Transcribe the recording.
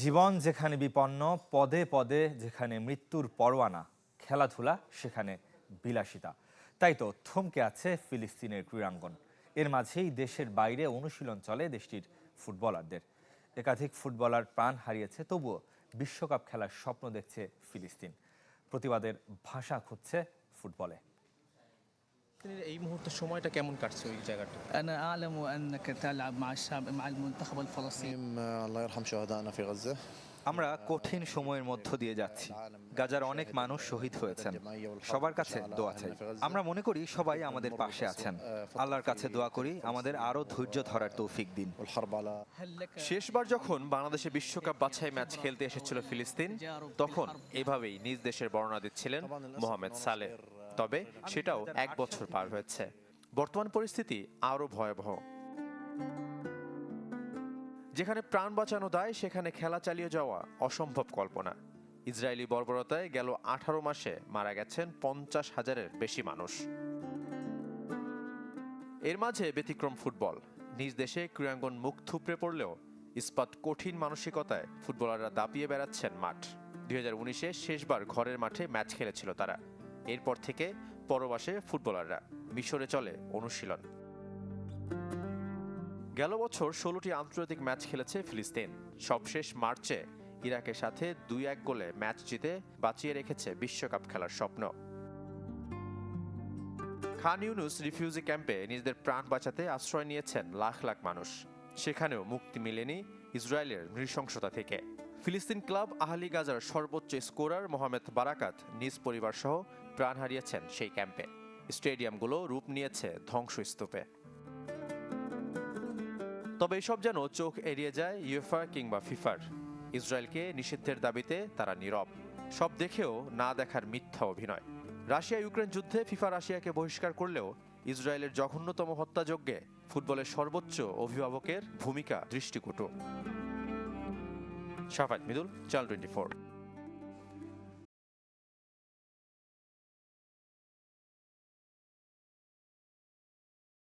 জীবন যেখানে বিপন্ন, পদে পদে যেখানে মৃত্যুর পরোয়ানা, খেলাধুলা সেখানে বিলাসিতা। তাই তো থমকে আছে ফিলিস্তিনের ক্রীড়াঙ্গন। এর মাঝেই দেশের বাইরে অনুশীলন চলে দেশটির ফুটবলারদের। একাধিক ফুটবলার প্রাণ হারিয়েছে, তবুও বিশ্বকাপ খেলার স্বপ্ন দেখছে ফিলিস্তিন। প্রতিবাদের ভাষা খুঁজছে ফুটবলে। মুহূর্তে সময়টা কেমন কাটছে ওই জায়গাটা أنا أعلم أنك تلعب مع الشعب مع المنتخب الفلسطيني الرحيم الله يرحم شهدائنا في غزة আমরা কঠিন সময়ের মধ্য দিয়ে যাচ্ছি। গাজার অনেক মানুষ শহীদ হয়েছেন। সবার কাছে দোয়া চাই। আমরা মনে করি সবাই আমাদের পাশে আছেন। আল্লাহর কাছে দোয়া করি, আমাদের আরও ধৈর্য ধরার তৌফিক দিন। শেষবার যখন বাংলাদেশে বিশ্বকাপ বাছাই ম্যাচ খেলতে এসেছিল ফিলিস্তিন, তখন এভাবেই নিজ দেশের বর্ণনা দিচ্ছিলেন মোহাম্মদ সালে তবে সেটাও এক বছর পার হয়েছে। বর্তমান পরিস্থিতি আরও ভয়াবহ। যেখানে প্রাণ বাঁচানো দায়, সেখানে খেলা চালিয়ে যাওয়া অসম্ভব কল্পনা। ইসরায়েলি বর্বরতায় গেল আঠারো মাসে মারা গেছেন পঞ্চাশ হাজারের বেশি মানুষ। এর মাঝে ব্যতিক্রম ফুটবল। নিজ দেশে ক্রীড়াঙ্গন মুখ থুপড়ে পড়লেও ইস্পাত কঠিন মানসিকতায় ফুটবলাররা দাপিয়ে বেড়াচ্ছেন মাঠ। দুই হাজার উনিশে শেষবার ঘরের মাঠে ম্যাচ খেলেছিল তারা। এরপর থেকে পরবাসে ফুটবলাররা। মিশরে চলে অনুশীলন। গেল বছর ষোলোটি আন্তর্জাতিক ম্যাচ খেলেছে ফিলিস্তিন। সবশেষ মার্চে ইরাকের সাথে দুই এক গোলে ম্যাচ জিতে বাঁচিয়ে রেখেছে বিশ্বকাপ খেলার স্বপ্ন। খান ইউনুস রিফিউজি ক্যাম্পে নিজেদের প্রাণ বাঁচাতে আশ্রয় নিয়েছেন লাখ লাখ মানুষ। সেখানেও মুক্তি মিলেনি ইসরায়েলের নৃশংসতা থেকে। ফিলিস্তিন ক্লাব আহলি গাজার সর্বোচ্চ স্কোরার মোহামেদ বারাকাত নিজ পরিবার সহ প্রাণ হারিয়েছেন সেই ক্যাম্পে। স্টেডিয়ামগুলো রূপ নিয়েছে ধ্বংসস্তূপে। তবে এসব যেন চোখ এড়িয়ে যায় ইউএফা কিংবা ফিফার। ইসরায়েলকে নিষিদ্ধের দাবিতে তারা নীরব। সব দেখেও না দেখার মিথ্যা অভিনয়। রাশিয়া ইউক্রেন যুদ্ধে ফিফা রাশিয়াকে বহিষ্কার করলেও ইসরায়েলের জঘন্যতম হত্যাযজ্ঞে ফুটবলের সর্বোচ্চ অভিভাবকের ভূমিকা দৃষ্টিকটু। শাফাত মিদুল, চ্যানেল টোয়েন্টি